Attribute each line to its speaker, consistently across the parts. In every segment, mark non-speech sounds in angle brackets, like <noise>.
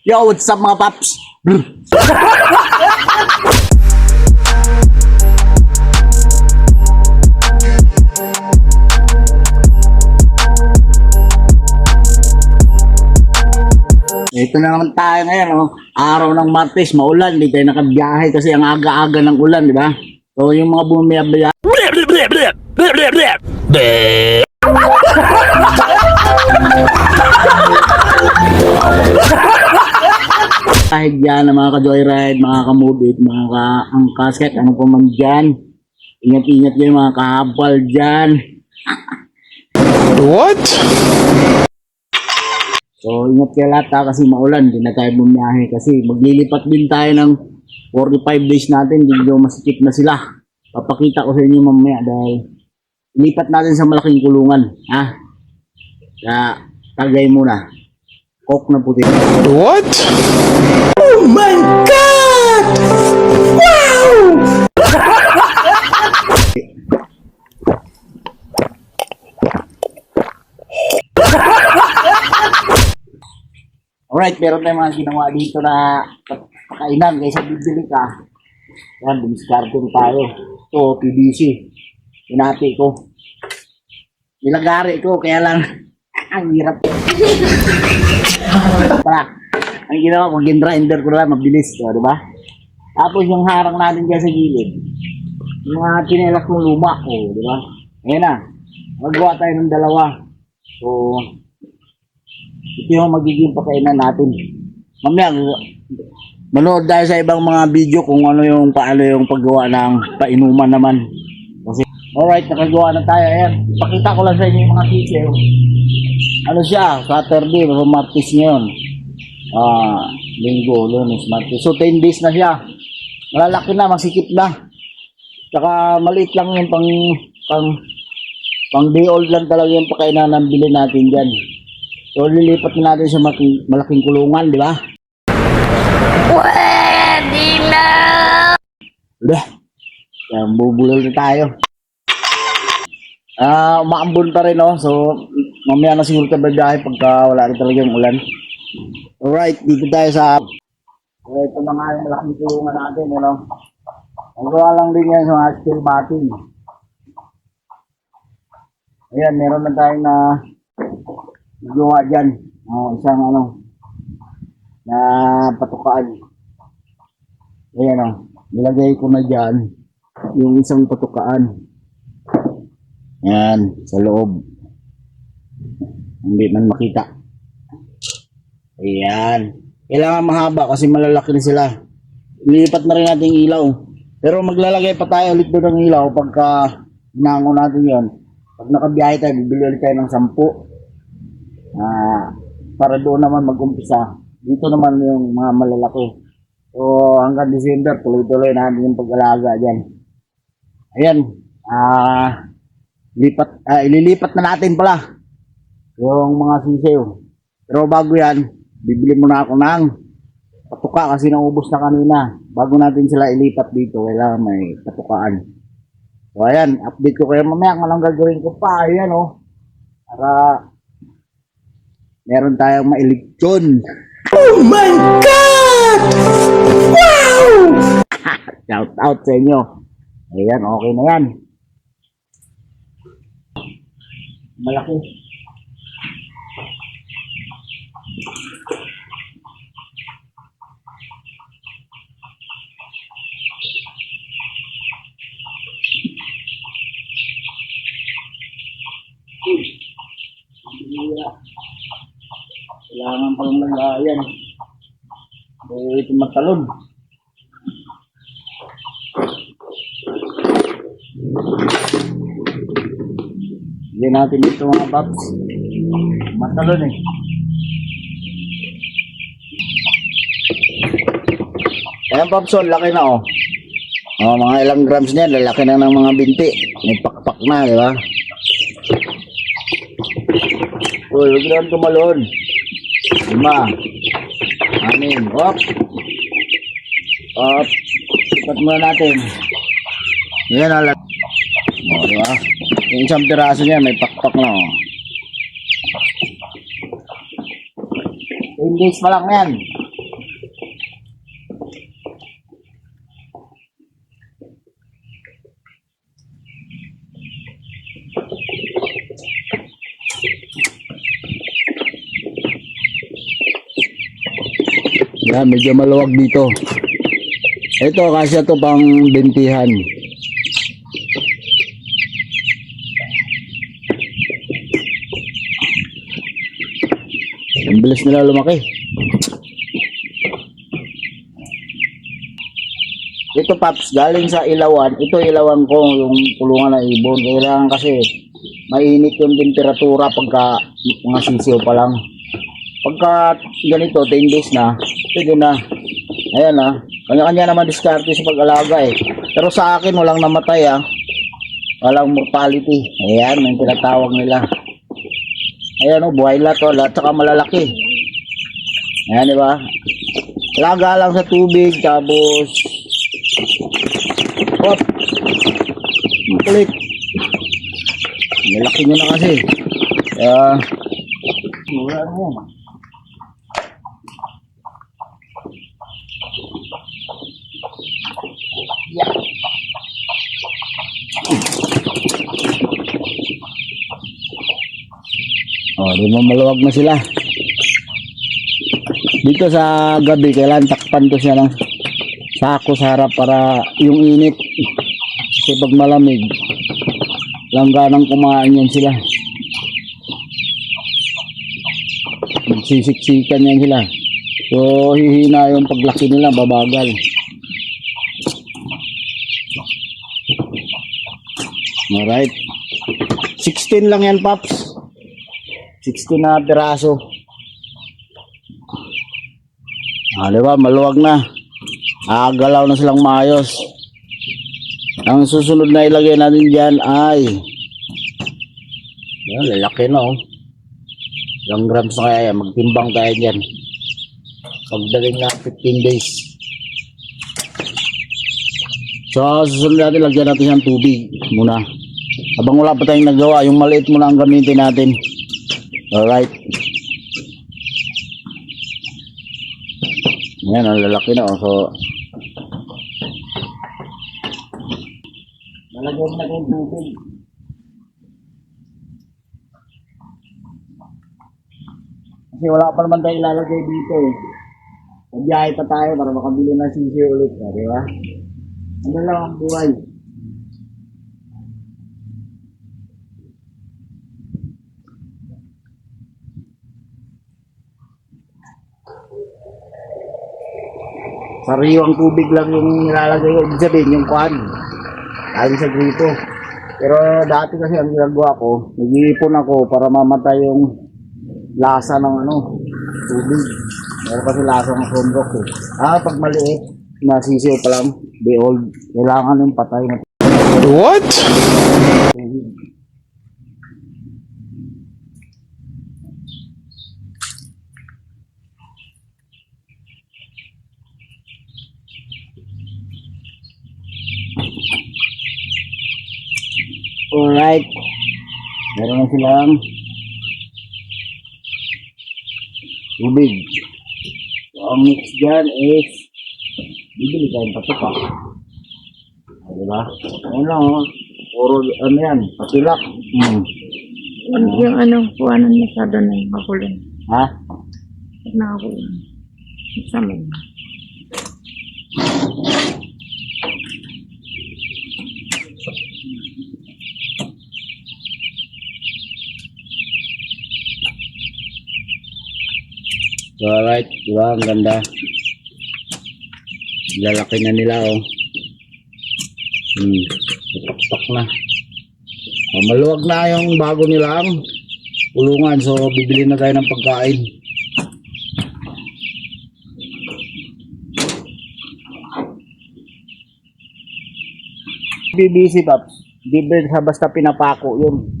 Speaker 1: Yo, what's up mga paps? Ito na naman tayo ngayon, oh. araw ng Martes, maulan, hindi tayo nakabiyahe kasi ang aga-aga ng ulan, di ba? So yung mga bumiyabaya, <laughs> kahit dyan mga ka-joyride, mga ka-move mga ka-angkasket, ano pa man dyan. Ingat-ingat kayo mga kahabal dyan.
Speaker 2: What?
Speaker 1: So, ingat kayo lahat ha, kasi maulan. Hindi na tayo bumiyahe kasi maglilipat din tayo ng 45 days natin. Hindi masikip na sila. Papakita ko sa inyo mamaya dahil ilipat natin sa malaking kulungan. Ha? Kaya, tagay muna. Coke na puti.
Speaker 2: What? Oh my god! Wow!
Speaker 1: Alright, meron tayong mga ginawa dito na kainan kaysa bibili ka. Yan, dumiskarte rin tayo. Ito, PVC. Pinati ko. Nilagari ko, kaya lang, <laughs> ang hirap. Tara, ang ginawa ko, gin-grinder ko lang, mabilis. O, di ba? Tapos yung harang natin dyan sa gilid, yung mga chinelas kong luma, o, di ba? Ayan na, magawa tayo ng dalawa. So, ito yung magiging pakainan natin. Mamaya, manood tayo sa ibang mga video kung ano yung paano yung paggawa ng painuman naman. Kasi, alright, nakagawa na tayo. Ayan, pakita ko lang sa inyo yung mga sisiyo. Ano siya, Saturday, Martes ngayon. Ah, Linggo, Lunes, Martes. So, 10 days na siya. Malalaki na, masikip na. Tsaka maliit lang yung pang, pang, pang day old lang talaga yung pakainan ng bilhin natin dyan. So, lilipat na natin sa malaking, malaking kulungan, di ba?
Speaker 3: Pwede na!
Speaker 1: Udah. Yan, bubulol na tayo. Ah, umaambon pa rin, no? So, mamaya na siguro tayo biyahe pagka wala rin talaga yung ulan. Alright, dito tayo sa... So, ito na nga yung malaking kulungan natin, you know? Ang lang din yan sa mga steel matting. Ayan, meron na tayo na gawa dyan. Ah, isang ano, na patukaan. Ayan o, nilagay ko na dyan yung isang patukaan. Ayan, sa loob. Hindi man makita. Ayan. Kailangan mahaba kasi malalaki na sila. Ilipat na rin natin yung ilaw. Pero maglalagay pa tayo ulit doon ng ilaw pagka hinango natin yon. Pag nakabiyahe tayo, bibili ulit tayo ng sampu. Ah, para doon naman mag-umpisa. Dito naman yung mga malalaki. So, hanggang December, tuloy-tuloy natin yung pag-alaga dyan. Ayan. Ah, lipat, ah, ililipat na natin pala yung mga sisiyo. Pero bago yan, bibili muna ako ng patuka kasi naubos na kanina. Bago natin sila ilipat dito, kailangan may patukaan. So, ayan, update ko kayo mamaya kung anong gagawin ko pa. Ayan, oh. Para meron tayong mailitsyon.
Speaker 2: Oh my god! Wow! <laughs>
Speaker 1: Shout out sa inyo. Ayan, okay na yan. Malaki. Kailangan palang lagayan. Eh, ito matalon. Hindi natin dito mga paps. Matalon eh. Ayan paps, oh, laki na oh. Oh, mga ilang grams niyan, lalaki na ng mga binti. May pakpak na, di ba? Uy, huwag naman tumalon. Lima. Anin. Hop. Hop. Sikat muna natin. Yan, alat. O, di ba? Yung isang piraso niya, may pakpak na oh. 10 pa lang yan. Yan, medyo maluwag dito. Ito, kasi ito pang bintihan. Bilis nila lumaki. Ito paps, galing sa ilawan. Ito ilawan ko, yung kulungan ng ibon. Kailangan kasi mainit yung temperatura pagka mga sisiyo pa lang. Pagka ganito, 10 days na, pwede na. Ayan ah. Kanya-kanya naman diskarte sa pag-alaga eh. Pero sa akin, walang namatay ah. Walang mortality. Ayan, yung tinatawag nila. Ayan oh, buhay lahat oh, lahat saka malalaki. Ayan, di ba? Laga lang sa tubig, tapos... Hop! Kulit. Nilaki nyo na kasi. Kaya... Yan. Yeah. Oh, di mo maluwag na sila. Dito sa gabi, kailangan takpan to siya ng sako sa harap para yung init. Kasi pag malamig, langganang kumain yan sila. Sisiksikan yan sila. So, hihina yung paglaki nila, babagal. Alright. 16 lang yan, Paps. 16 na piraso. Ah, di ba? Maluwag na. Agalaw na silang maayos. Ang susunod na ilagay natin dyan ay yan, lalaki na oh. Ilang grams na kaya yan? Magtimbang tayo dyan. Pagdating na 15 days. So, susunod natin, lagyan natin yung tubig muna. Habang wala pa tayong nagawa, yung maliit muna ang gamitin natin. Alright. Yan, ang lalaki na. oh. So, nalagyan na yung tubig. Kasi wala pa naman tayo ilalagay dito eh. Pagbiyahe pa tayo para makabili ng sisi ulit. ah, Di ba? Ano ang buhay. Sariwang tubig lang yung nilalagay ko. Ibig sabihin, yung kwan. Galing sa grito. Pero dati kasi ang ginagawa ko, nag-iipon ako para mamatay yung lasa ng ano, tubig. Meron kasi lasa ng sunrock eh. Ah, pag maliit, nasisiw pa lang, di old, kailangan yung patay na
Speaker 2: What?
Speaker 1: tubig. Alright. Meron na silang tubig. So, ang mix dyan is bibili tayong patuka. Ah, Diba? Ano lang, oh. Puro, ano yan, patilak. Hmm.
Speaker 3: Yung anong kuwanan masyado na yung makulong.
Speaker 1: Ha?
Speaker 3: Nakakulong. Sama yun.
Speaker 1: So, alright. Diba? Ang ganda. Lalaki na nila, oh. Hmm. Pakpak na. Oh, maluwag na yung bago nilang kulungan. So, bibili na tayo ng pagkain. BBC, Paps. Di ba sa basta pinapako yun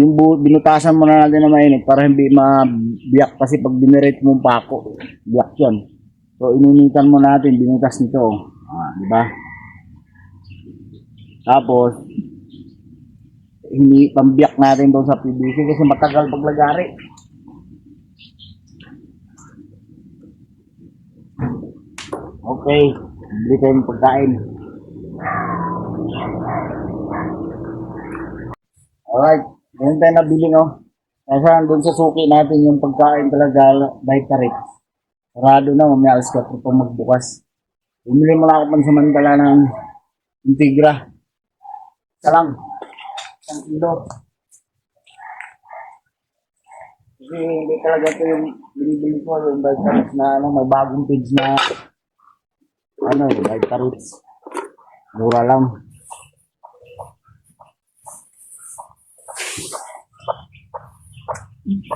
Speaker 1: yung bu- binutasan mo na natin na mainit para hindi mabiyak kasi pag binirit mo pako, biyak yan. So, ininitan mo natin, binutas nito. Ah, di ba? Tapos, hindi pambiyak natin doon sa PVC kasi matagal paglagari. Okay, bili tayong pagkain. Alright, ganyan tayo nabili no. Kasi doon sa suki natin yung pagkain talaga by tarif. Sarado na, mamaya alas 4 pa magbukas. Bumili mo lang ako pansamantala ng Integra. Isa lang. Isang kilo. Kasi hindi talaga ito yung binibili ko, yung Vitaroots na ano, may bagong page na ano, Vitaroots. Mura lang. Alright,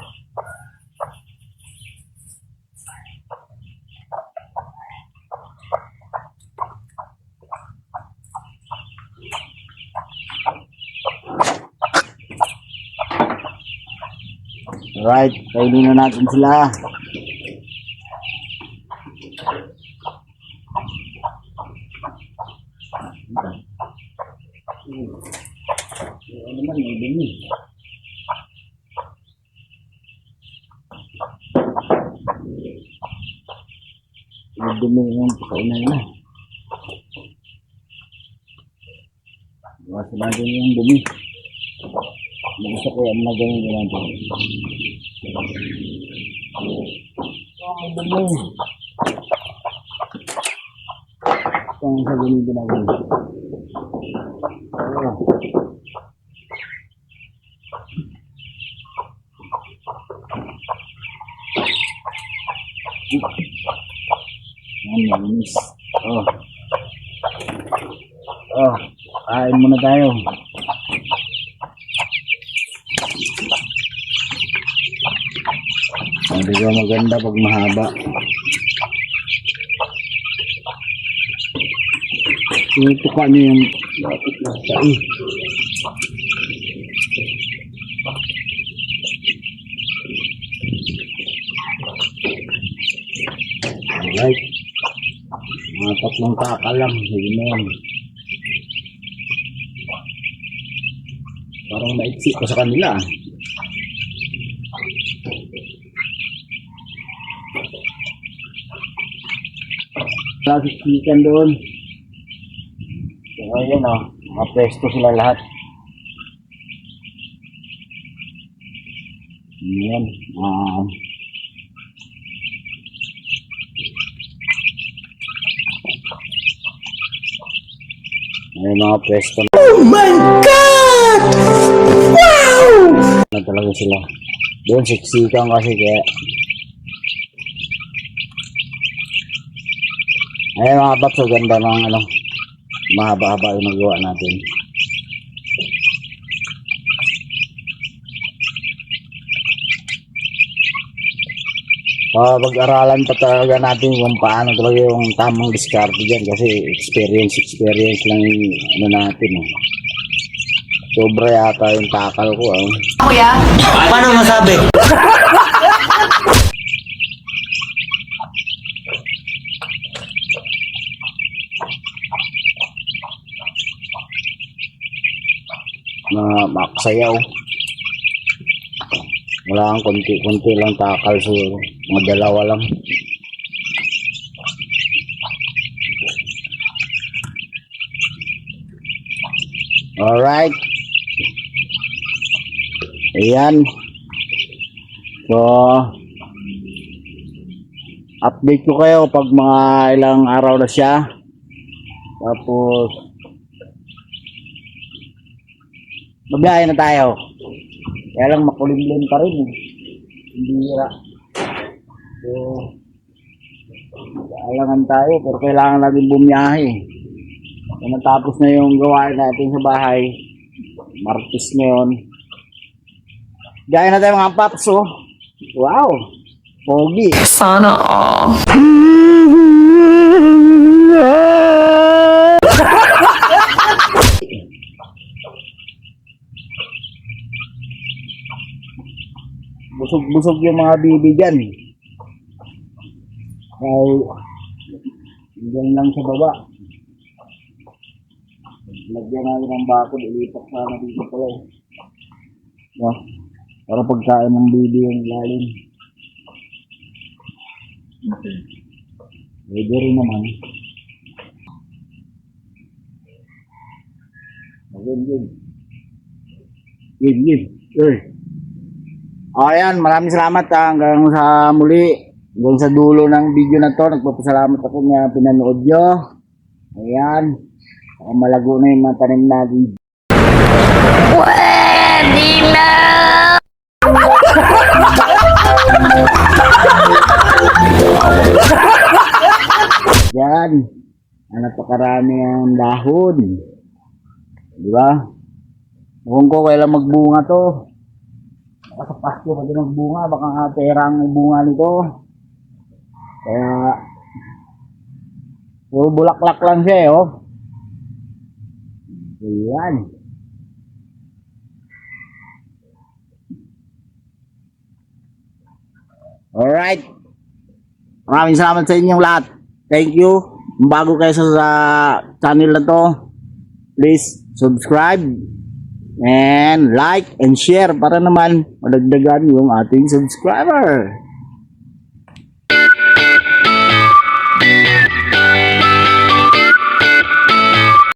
Speaker 1: kainin na natin sila. May dumi yung pakainan na. Iwasan natin yung dumi. Mag-isa ko yan na ganyan. Oh, may dumi. Ito ang sa dumi ginagawa. Oh. Yan, malinis. Oh. Oh, kain muna tayo. Hindi ko maganda pag mahaba. Tinutuka niyo yung lapit na sai. Alright. Mga tatlong kakalam. Sige na yan. Parang naiksi ko sa kanila. ah. Traffic chicken doon. So, ayun o. Mga pwesto sila lahat. Ayan. Ah. Ayan mga pwesto na,
Speaker 2: Oh my God! Wow!
Speaker 1: na talaga sila. Doon siksikan kasi kaya. Ayan mga paps, ang ganda ng ano, mahaba-haba yung nagawa natin. Pag-aralan pa talaga natin kung paano talaga yung tamang diskarte dyan kasi experience, experience lang yung ano natin. Eh. Sobra yata yung takal ko. Ah.
Speaker 4: Paano masabi?
Speaker 1: na maksayaw. Wala kang konti-konti lang takal so mga dalawa lang. Alright. Ayan. So, update ko kayo pag mga ilang araw na siya. Tapos, Magbiyahe na tayo. Kaya lang makulimlim pa rin eh. Hindi hira. So, kailangan tayo pero kailangan natin bumiyahe. Kung natapos na yung gawain natin sa bahay, Martis ngayon. Gaya na tayo mga paps oh. Wow! Pogi.
Speaker 3: Sana all.
Speaker 1: Busog-busog yung mga bibi dyan. Ay, dyan lang sa baba. Lagyan natin ng bakod, ilipat sana dito pala. No? Para pagkain ng bibi yung lalim. Pwede rin naman. Again, yun. Yun, yun. Yun. Ayan, maraming salamat ha. Hanggang sa muli. Hanggang sa dulo ng video na to, nagpapasalamat ako na pinanood nyo. Ayan. Baka malago na yung mga tanim natin. <laughs> Yan. Ang napakarami ang dahon. Di ba? Ewan ko kailan magbunga to. Baka sa Pasko pa din magbunga. Baka nga perang may bunga nito. Kaya, puro bulaklak lang siya eh, oh. Ayan. Alright. Maraming salamat sa inyong lahat. Thank you. Kung bago kayo sa, sa channel na to, please subscribe and like and share para naman madagdagan yung ating subscriber.